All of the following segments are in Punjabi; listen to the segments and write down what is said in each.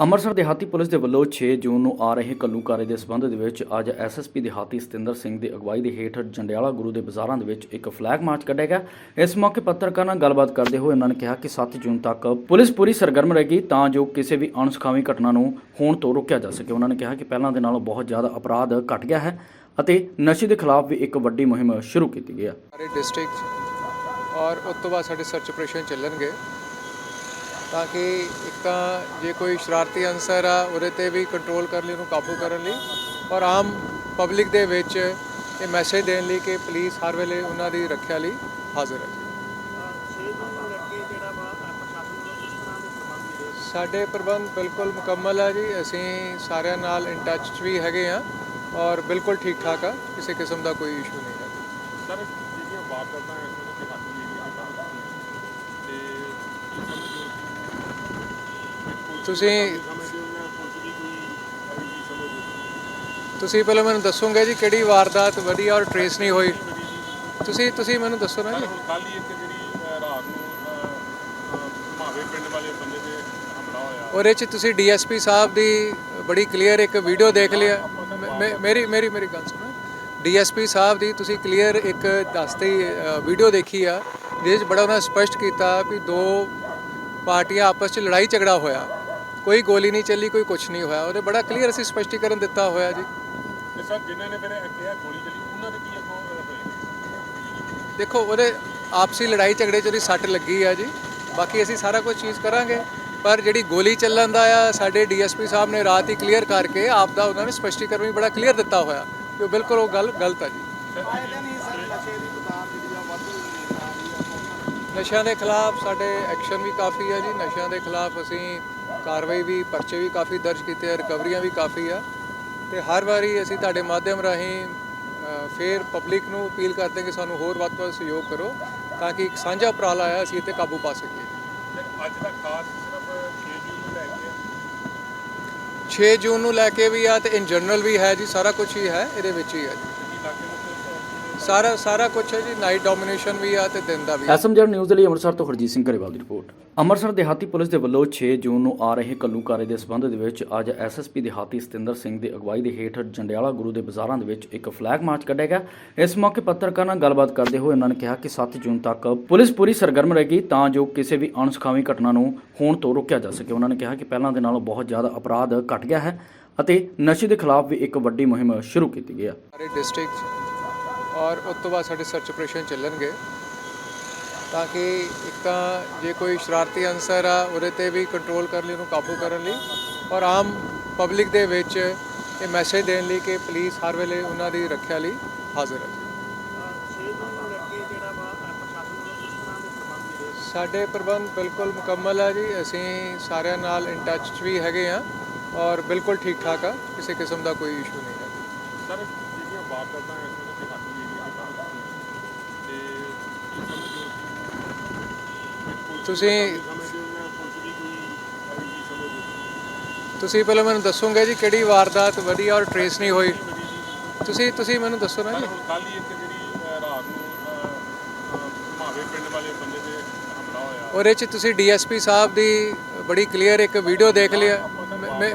ਅੰਮ੍ਰਿਤਸਰ ਦਿਹਾਤੀ ਪੁਲਿਸ ਦੇ ਵੱਲੋਂ 6 ਜੂਨ ਨੂੰ ਆ ਰਹੇ ਕੱਲੂਕਾਰੇ ਦੇ ਸਬੰਧ ਦੇ ਵਿੱਚ ਅੱਜ ਐਸਐਸਪੀ ਦਿਹਾਤੀ ਸਤਿੰਦਰ ਸਿੰਘ ਦੀ ਅਗਵਾਈ ਦੇ ਹੇਠ ਜੰਡਿਆਲਾ ਗੁਰੂ ਦੇ ਬਾਜ਼ਾਰਾਂ ਦੇ ਵਿੱਚ ਇੱਕ ਫਲੈਗ ਮਾਰਚ ਕੱਢਿਆ ਗਿਆ। ਇਸ ਮੌਕੇ ਪੱਤਰਕਾਰਾਂ ਨਾਲ ਗੱਲਬਾਤ ਕਰਦੇ ਹੋਏ ਉਹਨਾਂ ਨੇ ਕਿਹਾ ਕਿ 7 ਜੂਨ ਤੱਕ ਪੁਲਿਸ ਪੂਰੀ ਸਰਗਰਮ ਰਹੇਗੀ ਤਾਂ ਜੋ ਕਿਸੇ ਵੀ ਅਣਸੁਖਾਵੀ ਘਟਨਾ ਨੂੰ ਹੋਣ ਤੋਂ ਰੋਕਿਆ ਜਾ ਸਕੇ। ਉਹਨਾਂ ਨੇ ਕਿਹਾ ਕਿ ਪਹਿਲਾਂ ਦੇ ਨਾਲੋਂ ਬਹੁਤ ਜ਼ਿਆਦਾ ਅਪਰਾਧ ਘਟ ਗਿਆ ਹੈ ਅਤੇ ਨਸ਼ੇ ਦੇ ਖਿਲਾਫ ਵੀ ਇੱਕ ਵੱਡੀ ਮੁਹਿੰਮ ਸ਼ੁਰੂ ਕੀਤੀ ਗਈ ਹੈ। ਸਾਰੇ ਡਿਸਟ੍ਰਿਕਟ ਔਰ ਉਸ ਤੋਂ ਬਾਅਦ ਸਾਡੇ ਸਰਚ ਆਪਰੇਸ਼ਨ ਚੱਲਣਗੇ। ਤਾਂ ਕਿ ਇੱਕ ਤਾਂ ਜੇ ਕੋਈ ਸ਼ਰਾਰਤੀ ਅਨਸਰ ਆ, ਉਹਦੇ ਤੇ ਵੀ ਕੰਟਰੋਲ ਕਰਨ ਲਈ, ਉਹਨੂੰ ਕਾਬੂ ਕਰਨ ਲਈ, ਔਰ ਆਮ ਪਬਲਿਕ ਦੇ ਵਿੱਚ ਇਹ ਮੈਸੇਜ ਦੇਣ ਲਈ ਕਿ ਪੁਲਿਸ ਹਰ ਵੇਲੇ ਉਹਨਾਂ ਦੀ ਰੱਖਿਆ ਲਈ ਹਾਜ਼ਰ ਹੈ। ਸਾਡੇ ਪ੍ਰਬੰਧ ਬਿਲਕੁਲ ਮੁਕੰਮਲ ਆ ਜੀ। ਅਸੀਂ ਸਾਰਿਆਂ ਨਾਲ ਇਨ ਟੱਚ 'ਚ ਵੀ ਹੈਗੇ ਆ ਔਰ ਬਿਲਕੁਲ ਠੀਕ ਠਾਕ ਆ। ਕਿਸੇ ਕਿਸਮ ਦਾ ਕੋਈ ਇਸ਼ੂ ਨਹੀਂ ਹੈ। ਸਰ, ਜਿਹੜੀਆਂ ਵਾਰਦਾਤਾਂ ਇਸ ਵੇਲੇ ਤੁਸੀਂ ਤੁਸੀਂ ਪਹਿਲਾਂ ਮੈਨੂੰ ਦੱਸੋਗੇ ਜੀ ਕਿਹੜੀ ਵਾਰਦਾਤ ਵਧੀਆ ਔਰ ਟਰੇਸ ਨਹੀਂ ਹੋਈ? ਤੁਸੀਂ ਤੁਸੀਂ ਮੈਨੂੰ ਦੱਸੋ ਨਾ ਜੀ। ਕੱਲ ਹੀ ਇੱਕ ਜਿਹੜੀ ਰਾਤ ਨੂੰ ਮਾਵੇ ਪਿੰਡ ਵਾਲੇ ਬੰਦੇ ਤੇ ਹਮਲਾ ਹੋਇਆ। ਉਹਦੇ 'ਚ ਤੁਸੀਂ ਡੀਐਸਪੀ ਸਾਹਿਬ ਦੀ ਬੜੀ ਕਲੀਅਰ ਇੱਕ ਵੀਡੀਓ ਦੇਖ ਲਿਆ। ਮੇਰੀ ਮੇਰੀ ਮੇਰੀ ਗੱਲ ਸੁਣੋ। ਡੀਐਸਪੀ ਸਾਹਿਬ ਦੀ ਤੁਸੀਂ ਕਲੀਅਰ ਇੱਕ ਦੱਸਤੀ ਵੀਡੀਓ ਦੇਖੀ ਆ। ਜਿਹਦੇ 'ਚ ਬੜਾ ਉਹਨਾਂ ਸਪਸ਼ਟ ਕੀਤਾ ਵੀ ਦੋ ਪਾਰਟੀਆਂ ਆਪਸ 'ਚ ਲੜਾਈ ਝਗੜਾ ਹੋਇਆ। ਕੋਈ ਗੋਲੀ ਨਹੀਂ ਚੱਲੀ ਕੋਈ ਕੁਝ ਨਹੀਂ ਹੋਇਆ। ਉਹਦੇ ਬੜਾ ਕਲੀਅਰ ਅਸੀਂ ਸਪਸ਼ਟੀਕਰਨ ਦਿੱਤਾ ਹੋਇਆ ਜੀ। ਤੇ ਸਰ ਜਿਨ੍ਹਾਂ ਨੇ ਫਿਰ ਕਿਹਾ ਗੋਲੀ ਚੱਲੀ ਉਹਨਾਂ ਦੇ ਕੀ ਅੱਗੋਂ ਹੋਏ ਦੇਖੋ ਉਹਦੇ ਆਪਸੀ ਲੜਾਈ ਝਗੜੇ 'ਚ ਉਹਦੀ ਸੱਟ ਲੱਗੀ ਆ ਜੀ। ਬਾਕੀ ਅਸੀਂ ਸਾਰਾ ਕੁਝ ਚੀਜ਼ ਕਰਾਂਗੇ। ਪਰ ਜਿਹੜੀ ਗੋਲੀ ਚੱਲਣ ਦਾ ਆ ਸਾਡੇ ਡੀਐਸਪੀ ਸਾਹਿਬ ਨੇ ਰਾਤ ਹੀ ਕਲੀਅਰ ਕਰਕੇ ਆਪ ਦਾ ਉਹਨਾਂ ਨੇ ਸਪਸ਼ਟੀਕਰਨ ਵੀ ਬੜਾ ਕਲੀਅਰ ਦਿੱਤਾ ਹੋਇਆ ਕਿ ਉਹ ਬਿਲਕੁਲ ਉਹ ਗੱਲ ਗਲਤ ਆ ਜੀ। ਨਸ਼ਿਆਂ ਦੇ ਖਿਲਾਫ ਸਾਡੇ ਐਕਸ਼ਨ ਵੀ ਕਾਫੀ ਆ ਜੀ। ਨਸ਼ਿਆਂ ਦੇ ਖਿਲਾਫ ਅਸੀਂ ਕਾਰਵਾਈ ਵੀ ਪਰਚੇ ਵੀ ਕਾਫੀ ਦਰਜ ਕੀਤੇ ਆ ਰਿਕਵਰੀਆਂ ਵੀ ਕਾਫੀ ਆ। ਤੇ ਹਰ ਵਾਰੀ ਅਸੀਂ ਤੁਹਾਡੇ ਮਾਧਿਅਮ ਰਾਹੀਂ ਫੇਰ ਪਬਲਿਕ ਨੂੰ ਅਪੀਲ ਕਰਦੇ ਕਿ ਸਾਨੂੰ ਹੋਰ ਵੱਧ ਤੋਂ ਵੱਧ ਸਹਿਯੋਗ ਕਰੋ ਤਾਂ ਕਿ ਇੱਕ ਸਾਂਝਾ ਉਪਰਾਲਾ ਆਇਆ ਅਸੀਂ ਇੱਥੇ ਕਾਬੂ ਪਾ ਸਕੀਏ। ਅੱਜ ਦਾ ਖਾਸ ਸਿਰਫ 6 ਜੂਨ ਨੂੰ ਲੈ ਕੇ ਹੈ। 6 ਜੂਨ ਨੂੰ ਲੈ ਕੇ ਵੀ ਆ ਤੇ ਇਨ ਜਨਰਲ ਵੀ ਹੈ ਜੀ ਸਾਰਾ ਕੁਝ ਹੀ ਹੈ ਇਹਦੇ ਵਿੱਚ ਹੀ ਹੈ ਜੀ। ਸਾਰਾ ਸਾਰਾ ਕੁਝ ਹੈ ਜੀ ਨਾਈਟ ਡੋਮੀਨੇਸ਼ਨ ਵੀ ਆ ਤੇ ਦਿਨ ਦਾ ਵੀ ਆ। ਐਸਐਮਜੈਡ ਨਿਊਜ਼ ਲਈ ਅੰਮ੍ਰਿਤਸਰ ਤੋਂ ਹਰਜੀਤ ਸਿੰਘ ਘਰੇਵਾਲ ਦੀ ਰਿਪੋਰਟ। ਅੰਮ੍ਰਿਤਸਰ ਦਿਹਾਤੀ ਪੁਲਿਸ ਦੇ ਵੱਲੋਂ 6 ਜੂਨ ਨੂੰ ਆ ਰਹੇ ਕੱਲੂਕਾਰੇ ਦੇ ਸਬੰਧ ਦੇ ਵਿੱਚ ਅੱਜ ਐਸਐਸਪੀ ਦਿਹਾਤੀ ਸਤਿੰਦਰ ਸਿੰਘ ਦੀ ਅਗਵਾਈ ਦੇ ਹੇਠ ਜੰਡਿਆਲਾ ਗੁਰੂ ਦੇ ਬਾਜ਼ਾਰਾਂ ਦੇ ਵਿੱਚ ਇੱਕ ਫਲੈਗ ਮਾਰਚ ਕੱਢਿਆ ਗਿਆ। ਇਸ ਮੌਕੇ ਪੱਤਰਕਾਰਾਂ ਨਾਲ ਗੱਲਬਾਤ ਕਰਦੇ ਹੋਏ ਉਹਨਾਂ ਨੇ ਕਿਹਾ ਕਿ 7 ਜੂਨ ਤੱਕ ਪੁਲਿਸ ਪੂਰੀ ਸਰਗਰਮ ਰਹੇਗੀ ਤਾਂ ਜੋ ਕਿਸੇ ਵੀ ਅਣਸੁਖਾਵੀ ਘਟਨਾ ਨੂੰ ਹੋਣ ਤੋਂ ਰੋਕਿਆ ਜਾ ਸਕੇ। ਉਹਨਾਂ ਨੇ ਕਿਹਾ ਕਿ ਪਹਿਲਾਂ ਦੇ ਨਾਲੋਂ ਬਹੁਤ ਜ਼ਿਆਦਾ ਅਪਰਾਧ ਘਟ ਗਿਆ ਹੈ ਅਤੇ ਨਸ਼ੇ ਦੇ ਖਿਲਾਫ ਵੀ ਇੱਕ ਵੱਡੀ ਮੁਹਿੰਮ ਸ਼ੁਰੂ ਕੀਤੀ ਗਈ ਹੈ। ਸਾਰੇ ਡਿਸਟ੍ਰਿਕਟ ਔਰ ਉਸ ਤੋਂ ਬਾਅਦ ਸਾਡੇ ਸਰਚ ਆਪਰੇਸ਼ਨ ਚੱਲਣਗੇ। ਤਾਂ ਕਿ ਇੱਕ ਤਾਂ ਜੇ ਕੋਈ ਸ਼ਰਾਰਤੀ ਅਨਸਰ ਆ, ਉਹਦੇ ਤੇ ਵੀ ਕੰਟਰੋਲ ਕਰਨ ਲਈ, ਉਹਨੂੰ ਕਾਬੂ ਕਰਨ ਲਈ ਔਰ ਆਮ ਪਬਲਿਕ ਦੇ ਵਿੱਚ ਇਹ ਮੈਸੇਜ ਦੇਣ ਲਈ ਕਿ ਪੁਲਿਸ ਹਰ ਵੇਲੇ ਉਹਨਾਂ ਦੀ ਰੱਖਿਆ ਲਈ ਹਾਜ਼ਰ ਹੈ ਸਾਡੇ ਪ੍ਰਬੰਧ ਬਿਲਕੁਲ ਮੁਕੰਮਲ ਆ ਜੀ। ਅਸੀਂ ਸਾਰਿਆਂ ਨਾਲ ਇਨ ਟੱਚ 'ਚ ਵੀ ਹੈਗੇ ਆ ਔਰ ਬਿਲਕੁਲ ਠੀਕ ਠਾਕ ਆ। ਕਿਸੇ ਕਿਸਮ ਦਾ ਕੋਈ ਇਸ਼ੂ ਨਹੀਂ ਹੈ। ਸਰ, ਜਿਹੜੀਆਂ ਵਾਰਦਾਤਾਂ ਇਸ ਤੁਸੀਂ ਤੁਸੀਂ ਪਹਿਲਾਂ ਮੈਨੂੰ ਦੱਸੋਗੇ ਜੀ ਕਿਹੜੀ ਵਾਰਦਾਤ ਵਧੀਆ ਔਰ ਟਰੇਸ ਨਹੀਂ ਹੋਈ? ਤੁਸੀਂ ਤੁਸੀਂ ਮੈਨੂੰ ਦੱਸੋ ਨਾ ਜੀ। ਕੱਲ ਹੀ ਇੱਕ ਜਿਹੜੀ ਰਾਤ ਨੂੰ ਮਾਵੇ ਪਿੰਡ ਵਾਲੇ ਬੰਦੇ ਤੇ ਹਮਲਾ ਹੋਇਆ। ਉਹਦੇ 'ਚ ਤੁਸੀਂ ਡੀਐਸਪੀ ਸਾਹਿਬ ਦੀ ਬੜੀ ਕਲੀਅਰ ਇੱਕ ਵੀਡੀਓ ਦੇਖ ਲਿਆ।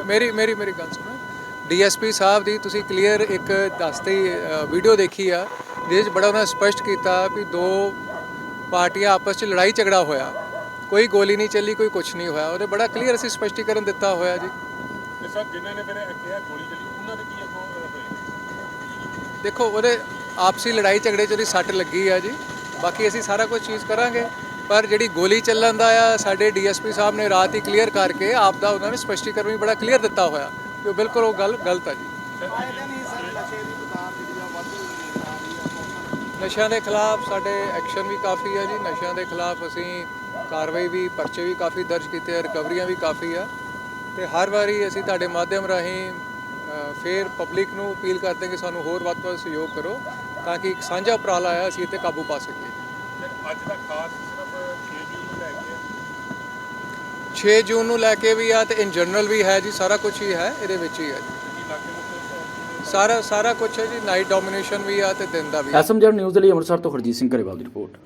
ਮੇਰੀ ਮੇਰੀ ਮੇਰੀ ਗੱਲ ਸੁਣੋ। ਡੀਐਸਪੀ ਸਾਹਿਬ ਦੀ ਤੁਸੀਂ ਕਲੀਅਰ ਇੱਕ ਦੱਸਤੀ ਵੀਡੀਓ ਦੇਖੀ ਆ। ਜਿਹਦੇ 'ਚ ਬੜਾ ਉਹਨਾਂ ਸਪਸ਼ਟ ਕੀਤਾ ਵੀ ਦੋ ਪਾਰਟੀਆਂ ਆਪਸ 'ਚ ਲੜਾਈ ਝਗੜਾ ਹੋਇਆ। ਕੋਈ ਗੋਲੀ ਨਹੀਂ ਚੱਲੀ ਕੋਈ ਕੁਝ ਨਹੀਂ ਹੋਇਆ। ਉਹਦੇ ਬੜਾ ਕਲੀਅਰ ਅਸੀਂ ਸਪਸ਼ਟੀਕਰਨ ਦਿੱਤਾ ਹੋਇਆ ਜੀ। ਤੇ ਸਰ ਜਿਨ੍ਹਾਂ ਨੇ ਫਿਰ ਕਿਹਾ ਗੋਲੀ ਚੱਲੀ ਉਹਨਾਂ ਦੇ ਕੀ ਅੱਗੋਂ ਦੇਖੋ ਉਹਦੇ ਆਪਸੀ ਲੜਾਈ ਝਗੜੇ 'ਚ ਉਹਦੀ ਸੱਟ ਲੱਗੀ ਆ ਜੀ। ਬਾਕੀ ਅਸੀਂ ਸਾਰਾ ਕੁਝ ਚੀਜ਼ ਕਰਾਂਗੇ। ਪਰ ਜਿਹੜੀ ਗੋਲੀ ਚੱਲਣ ਦਾ ਆ ਸਾਡੇ ਡੀਐਸਪੀ ਸਾਹਿਬ ਨੇ ਰਾਤ ਹੀ ਕਲੀਅਰ ਕਰਕੇ ਆਪ ਦਾ ਉਹਨਾਂ ਨੇ ਸਪਸ਼ਟੀਕਰਨ ਵੀ ਬੜਾ ਕਲੀਅਰ ਦਿੱਤਾ ਹੋਇਆ। ਕਿ ਉਹ ਬਿਲਕੁਲ ਉਹ ਗੱਲ ਗਲਤ ਆ ਜੀ। ਨਸ਼ਿਆਂ ਦੇ ਖਿਲਾਫ ਸਾਡੇ ਐਕਸ਼ਨ ਵੀ ਕਾਫੀ ਆ ਜੀ। ਨਸ਼ਿਆਂ ਦੇ ਖਿਲਾਫ ਅਸੀਂ ਕਾਰਵਾਈ ਵੀ ਪਰਚੇ ਵੀ ਕਾਫੀ ਦਰਜ ਕੀਤੇ ਆ ਰਿਕਵਰੀਆਂ ਵੀ ਕਾਫੀ ਆ। ਤੇ ਹਰ ਵਾਰੀ ਅਸੀਂ ਤੁਹਾਡੇ ਮਾਧਿਅਮ ਰਾਹੀਂ ਫੇਰ ਪਬਲਿਕ ਨੂੰ ਅਪੀਲ ਕਰਦੇ ਕਿ ਸਾਨੂੰ ਹੋਰ ਵੱਧ ਤੋਂ ਵੱਧ ਸਹਿਯੋਗ ਕਰੋ ਤਾਂ ਕਿ ਇੱਕ ਸਾਂਝਾ ਉਪਰਾਲਾ ਆਇਆ ਅਸੀਂ ਇੱਥੇ ਕਾਬੂ ਪਾ ਸਕੀਏ। ਅੱਜ ਦਾ ਖਾਸ ਸਿਰਫ 6 ਜੂਨ ਨੂੰ ਲੈ ਕੇ ਹੈ। 6 ਜੂਨ ਨੂੰ ਲੈ ਕੇ ਵੀ ਆ ਤੇ ਇਨ ਜਨਰਲ ਵੀ ਹੈ ਜੀ ਸਾਰਾ ਕੁਝ ਹੀ ਹੈ ਇਹਦੇ ਵਿੱਚ ਹੀ ਹੈ ਜੀ। ਸਾਰਾ ਸਾਰਾ ਕੁਝ ਹੈ ਜੀ ਨਾਈਟ ਡੋਮੀਨੇਸ਼ਨ ਵੀ ਆ ਤੇ ਦਿਨ ਦਾ ਵੀ ਆ। ਨਿਊਜ਼ ਦੇ ਲਈ ਅੰਮ੍ਰਿਤਸਰ ਤੋਂ ਹਰਜੀਤ ਸਿੰਘ ਘਰੇਵਾਲ ਦੀ ਰਿਪੋਰਟ